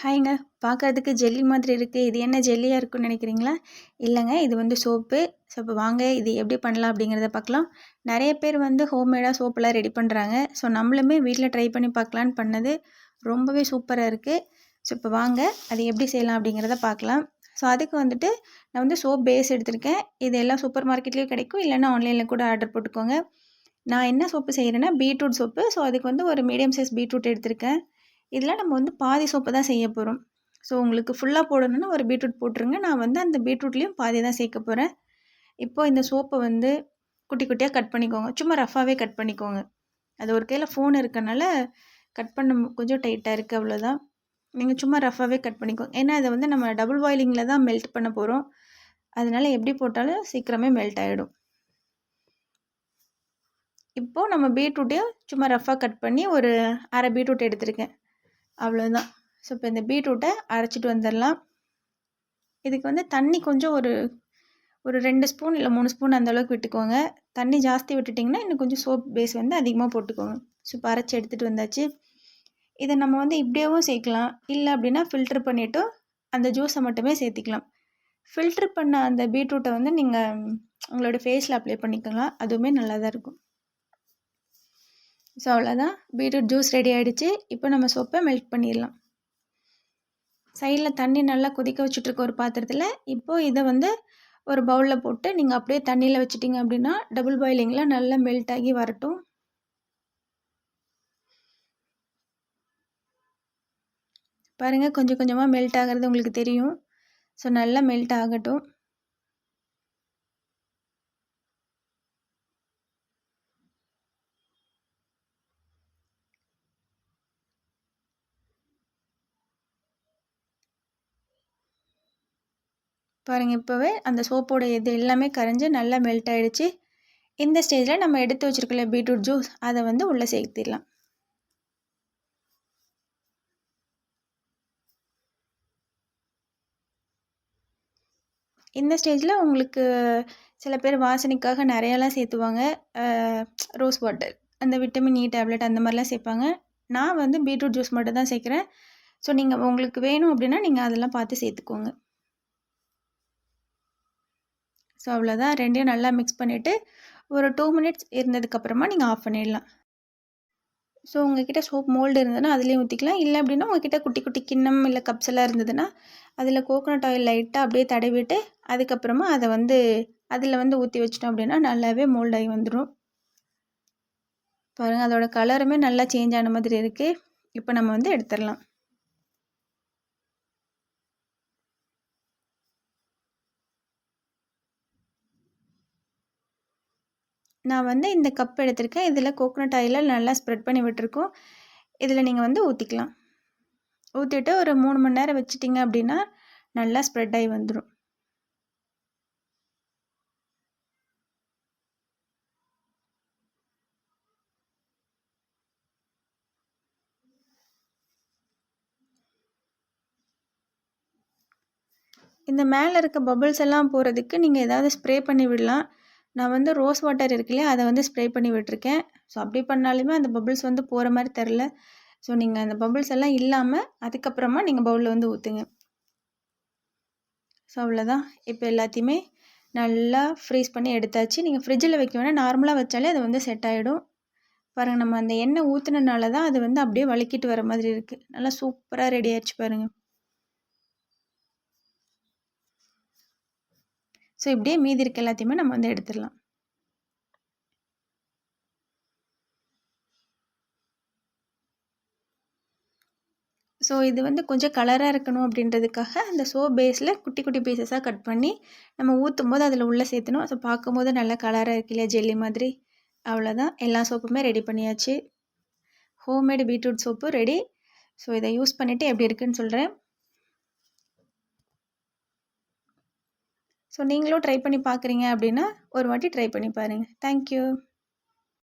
ஹாய்ங்க. பார்க்கறதுக்கு ஜெல்லி மாதிரி இருக்குது இது என்ன ஜெல்லியாக இருக்குன்னு நினைக்கிறீங்களா? இல்லைங்க. இது வந்து சோப்பு. ஸோ இப்போ வாங்க. இது எப்படி பண்ணலாம் அப்படிங்கிறத பார்க்கலாம் நிறைய பேர் வந்து ஹோம்மேடாக சோப்பெல்லாம் ரெடி பண்ணுறாங்க ஸோ நம்மளுமே வீட்டில் ட்ரை பண்ணி பார்க்கலான்னு பண்ணது ரொம்பவே சூப்பராக இருக்குது ஸோ இப்போ வாங்க. அது எப்படி செய்யலாம் அப்படிங்கிறத பார்க்கலாம் ஸோ அதுக்கு வந்துட்டு நான் வந்து சோப் பேஸ் எடுத்திருக்கேன். இது எல்லாம் சூப்பர் மார்க்கெட்லேயும் கிடைக்கும். இல்லைன்னா ஆன்லைனில் கூட ஆர்டர் போட்டுக்கோங்க. நான் என்ன சோப்பு செய்கிறேன்னா பீட்ரூட் சோப்பு. ஸோ அதுக்கு வந்து ஒரு மீடியம் சைஸ் பீட்ரூட் எடுத்திருக்கேன். இதில் நம்ம வந்து பாதி சோப்பு தான் செய்ய போகிறோம். ஸோ உங்களுக்கு ஃபுல்லாக போடணுன்னா ஒரு பீட்ரூட் போட்டுருங்க. நான் வந்து அந்த பீட்ரூட்லேயும் பாதி தான் சேர்க்க போகிறேன். இப்போது இந்த சோப்பை வந்து குட்டி குட்டியாக கட் பண்ணிக்கோங்க. சும்மா ரஃபாகவே கட் பண்ணிக்கோங்க. அது ஒரு கையில் ஃபோன் இருக்கனால கட் பண்ண கொஞ்சம் டைட்டாக இருக்குது அவ்வளோதான். நீங்கள் சும்மா ரஃபாகவே கட் பண்ணிக்கோங்க. ஏன்னா அதை வந்து நம்ம டபுள் பாயிலிங்கில் தான் மெல்ட் பண்ண போகிறோம். அதனால் எப்படி போட்டாலும் சீக்கிரமே மெல்ட் ஆகிடும் இப்போது நம்ம பீட்ரூட்டையும் சும்மா ரஃபாக கட் பண்ணி ஒரு அரை பீட்ரூட் எடுத்திருக்கேன். அவ்வளோதான் ஸோ இப்போ இந்த பீட்ரூட்டை அரைச்சிட்டு வந்துடலாம். இதுக்கு வந்து தண்ணி கொஞ்சம் ஒரு ஒரு ரெண்டு ஸ்பூன் இல்லை மூணு ஸ்பூன் அந்தளவுக்கு விட்டுக்கோங்க. தண்ணி ஜாஸ்தி விட்டுட்டிங்கன்னா இன்னும் கொஞ்சம் சோப் பேஸ் வந்து அதிகமாக போட்டுக்கோங்க. ஸோ இப்போ அரைச்சி எடுத்துகிட்டு வந்தாச்சு. இதை நம்ம வந்து இப்படியேவும் சேர்க்கலாம். இல்லை அப்படின்னா ஃபில்ட்ரு பண்ணிவிட்டு அந்த ஜூஸை மட்டுமே சேர்த்திக்கலாம். ஃபில்ட்ரு பண்ண அந்த பீட்ரூட்டை வந்து நீங்கள் உங்களோட ஃபேஸில் அப்ளை பண்ணிக்கலாம் அதுவுமே நல்லா தான் இருக்கும். ஸோ அவ்வளோதான் பீட்ரூட் ஜூஸ் ரெடி ஆகிடுச்சு இப்போ நம்ம சோப்பை மெல்ட் பண்ணிடலாம். சைடில் தண்ணி நல்லா கொதிக்க வச்சுட்ருக்க ஒரு பாத்திரத்தில் இப்போது இதை வந்து ஒரு பவுலில் போட்டு நீங்கள் அப்படியே தண்ணியில் வச்சுட்டிங்க அப்படின்னா டபுள் பாயிலிங்கில் நல்லா மெல்ட் ஆகி வரட்டும். பாருங்கள் கொஞ்சம் கொஞ்சமாக மெல்ட் ஆகிறது உங்களுக்கு தெரியும். ஸோ நல்லா மெல்ட் ஆகட்டும். பாருங்கள் இப்போவே அந்த சோப்போட இது எல்லாமே கரைஞ்சி நல்லா மெல்ட் ஆகிடுச்சு இந்த ஸ்டேஜில் நம்ம எடுத்து வச்சுருக்கல பீட்ரூட் ஜூஸ் அதை வந்து உள்ளே சேர்த்திடலாம். இந்த ஸ்டேஜில் உங்களுக்கு சில பேர் வாசனைக்காக நிறையாலாம் சேர்த்துவாங்க. ரோஸ் வாட்டர் அந்த விட்டமின் இ டேப்லெட் அந்த மாதிரிலாம் சேர்ப்பாங்க. நான் வந்து பீட்ரூட் ஜூஸ் மட்டும் தான் சேர்க்குறேன். ஸோ நீங்கள் உங்களுக்கு வேணும் அப்படின்னா நீங்கள் அதெல்லாம் பார்த்து சேர்த்துக்கோங்க. ஸோ அவ்வளோதான் ரெண்டையும் நல்லா மிக்ஸ் பண்ணிவிட்டு ஒரு டூ மினிட்ஸ் இருந்ததுக்கப்புறமா நீங்கள் ஆஃப் பண்ணிடலாம். ஸோ உங்ககிட்ட சோப் மோல்டு இருந்ததுன்னா அதுலேயும் ஊற்றிக்கலாம் இல்லை அப்படின்னா உங்ககிட்ட குட்டி குட்டி கிண்ணம் இல்லை கப்ஸ் எல்லாம் இருந்ததுன்னா அதில் கோகோனட் ஆயில் லைட்டாக அப்படியே தடவிட்டு அதுக்கப்புறமா அதை வந்து அதில் வந்து ஊற்றி வச்சிட்டோம் அப்படின்னா நல்லாவே மோல்டாகி வந்துடும் பாருங்கள் அதோட கலருமே நல்லா சேஞ்ச் ஆன மாதிரி இருக்குது இப்போ நம்ம வந்து எடுத்துடலாம். நான் வந்து இந்த கப் எடுத்திருக்கேன். இதில் கோகோனட் ஆயிலில் நல்லா ஸ்ப்ரெட் பண்ணி விட்டுருக்கோம். இதில் நீங்கள் வந்து ஊற்றிக்கலாம் ஊற்றிட்டு ஒரு மூணு மணி நேரம் வச்சிட்டிங்க அப்படின்னா நல்லா ஸ்ப்ரெட் ஆகி வந்துடும் இந்த மேலே இருக்க பபுள்ஸ் எல்லாம் போகிறதுக்கு நீங்கள் ஏதாவது ஸ்ப்ரே பண்ணி விடலாம். நான் வந்து ரோஸ் வாட்டர் இருக்கு இல்லையா அதை வந்து ஸ்ப்ரே பண்ணி விட்டுருக்கேன். ஸோ அப்படி பண்ணாலுமே அந்த பபுள்ஸ் வந்து போகிற மாதிரி தெரில ஸோ நீங்கள் அந்த பபுள்ஸ் எல்லாம் இல்லாமல் அதுக்கப்புறமா நீங்கள் பவுலில் வந்து ஊற்றுங்க ஸோ அவ்வளோதான் இப்போ எல்லாத்தையுமே நல்லா ஃப்ரீஸ் பண்ணி எடுத்தாச்சு. நீங்கள் ஃப்ரிட்ஜில் வைக்க வேணால் நார்மலாக வச்சாலே அது வந்து செட் ஆகிடும் பாருங்கள் நம்ம அந்த எண்ணெய் ஊற்றுனனால தான் அது வந்து அப்படியே வலிக்கிட்டு வர மாதிரி இருக்குது நல்லா சூப்பராக ரெடி ஆயிடுச்சு பாருங்கள் ஸோ இப்படியே மீதி இருக்க எல்லாத்தையுமே நம்ம வந்து எடுத்துடலாம். ஸோ இது வந்து கொஞ்சம் கலராக இருக்கணும் அப்படின்றதுக்காக அந்த சோப் பேஸில் குட்டி குட்டி பீசஸாக கட் பண்ணி நம்ம ஊற்றும் போது அதில் உள்ளே சேர்த்தணும். ஸோ பார்க்கும்போது நல்லா கலராக இருக்கு இல்லையா? ஜெல்லி மாதிரி. அவ்வளோதான் எல்லா சோப்புமே ரெடி பண்ணியாச்சு. Homemade beetroot soap ready so இதை யூஸ் பண்ணிவிட்டு எப்படி இருக்குன்னு சொல்கிறேன் ஸோ நீங்களும் ட்ரை பண்ணி பார்க்குறீங்க அப்படின்னா ஒரு வாட்டி ட்ரை பண்ணி பாருங்கள் தேங்க்யூ